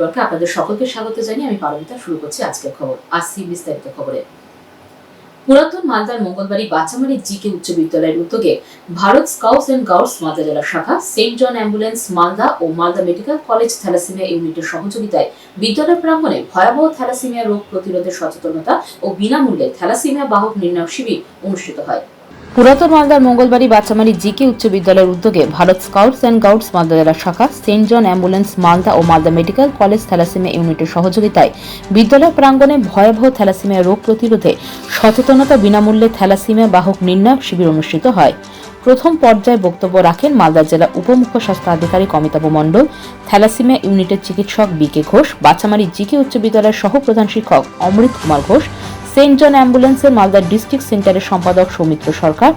নেটওয়ার্কে আপনাদের সকলকে স্বাগত জানিয়ে আমি শুরু করছি আজকের খবর। আসছি বিস্তারিত খবরে। পুরাতন মালদার বাচ্চামারি জিকে উচ্চ বিদ্যালয়ের উদ্যোগে ভারত গাউটস মালদা জেলা শাখা, সেন্ট জন অ্যাম্বুলেন্স, মালদা ও মালদা মেডিকেল কলেজ থ্যালাসেমিয়া ইউনিটের সহযোগিতায় বিদ্যালয় প্রাঙ্গণে ভয়াবহ থ্যালাসেমিয়া রোগ প্রতিরোধের সচেতনতা ও বিনামূল্যে থ্যালাসেমিয়া বাহক নির্ণয় শিবির অনুষ্ঠিত হয়। পুরাতন মালদার মঙ্গলবাড়ি বাচ্চামারি জিকে উচ্চ বিদ্যালয়ের উদ্যোগে Bharat scouts and guides Malda জেলা শাখা, সেন্ট জন অ্যাম্বুলেন্স মালদা ও মালদা মেডিকেল কলেজ থ্যালাসেমিয়া ইউনিটের সহযোগিতায় বিদ্যালয় প্রাঙ্গণে ভয়াবহ থ্যালাসেমিয়া রোগ প্রতিরোধে সচেতনতা বিনামূল্যে থ্যালাসেমিয়া বাহক নির্ণায়ক শিবির অনুষ্ঠিত হয়। প্রথম পর্যায়ে বক্তব্য রাখেন মালদা জেলা উপমুখ্য স্বাস্থ্য আধিকারিক অমিতাভ মণ্ডল, থ্যালাসেমিয়া ইউনিটের চিকিৎসক B K Ghosh Bachchamari GK উচ্চ বিদ্যালয়ের সহপ্রধান শিক্ষক অমৃত কুমার ঘোষ সেন্ট জন অ্যাম্বুলেন্সের মালদা ডিস্ট্রিক্ট সেন্টারের সম্পাদক Soumitra Sarkar,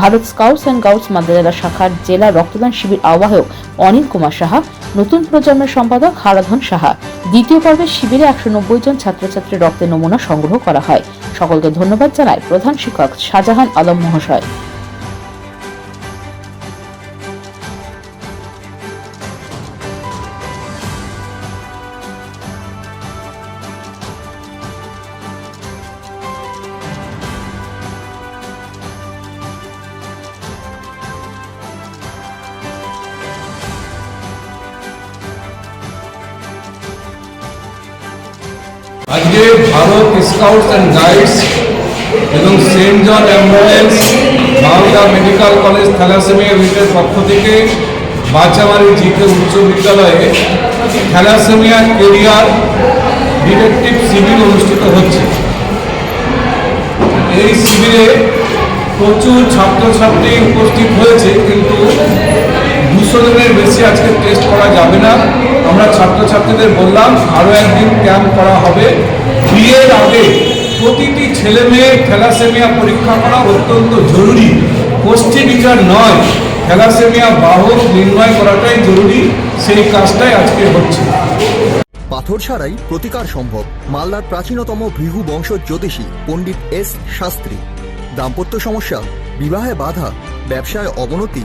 Bharat scouts and guides Malda জেলা শাখার জেলা রক্তদান শিবির আহ্বায়ক অনিল কুমার সাহা, নতুন প্রজন্মের সম্পাদক হারাধন সাহা। দ্বিতীয় পর্বের শিবিরে একশো নব্বই জন ছাত্রছাত্রীর রক্তের নমুনা সংগ্রহ করা হয়। সকলকে ধন্যবাদ জানায় প্রধান শিক্ষক শাহজাহান আলম মহাশয়। আজকে ভারত স্কাউটস অ্যান্ড গাইডস এবং saint John ambulance Malda medical college thalassemia ইউনিটের পক্ষ থেকে বাচ্চামারি জিকে উচ্চ বিদ্যালয়ে থ্যালাসেমিয়া কেরিয়ার ডিটেকটিভ শিবির অনুষ্ঠিত হচ্ছে। এই শিবিরে প্রচুর ছাত্রছাত্রী উপস্থিত হয়েছে, কিন্তু দুশো জনের বেশি আজকে টেস্ট করা যাবে না। আমরা ছাত্রছাত্রীদের বললাম আরও একদিন ক্যাম্প করা হবে। বিয়ের আগে প্রতিটি ছেলে মেয়ের থ্যালাসেমিয়া পরীক্ষা করা অত্যন্ত জরুরি। গোষ্ঠী বিচার নয়, থ্যালাসেমিয়া বাহক নির্ণয় করাটাই জরুরি। সেই কাজটাই আজকে হচ্ছে। পাথর ছাড়াই প্রতিকার সম্ভব। মালদার প্রাচীনতম ভৃহু বংশ জ্যোতিষী পণ্ডিত এস শাস্ত্রী। দাম্পত্য সমস্যা, বিবাহে বাধা, ব্যবসায় অবনতি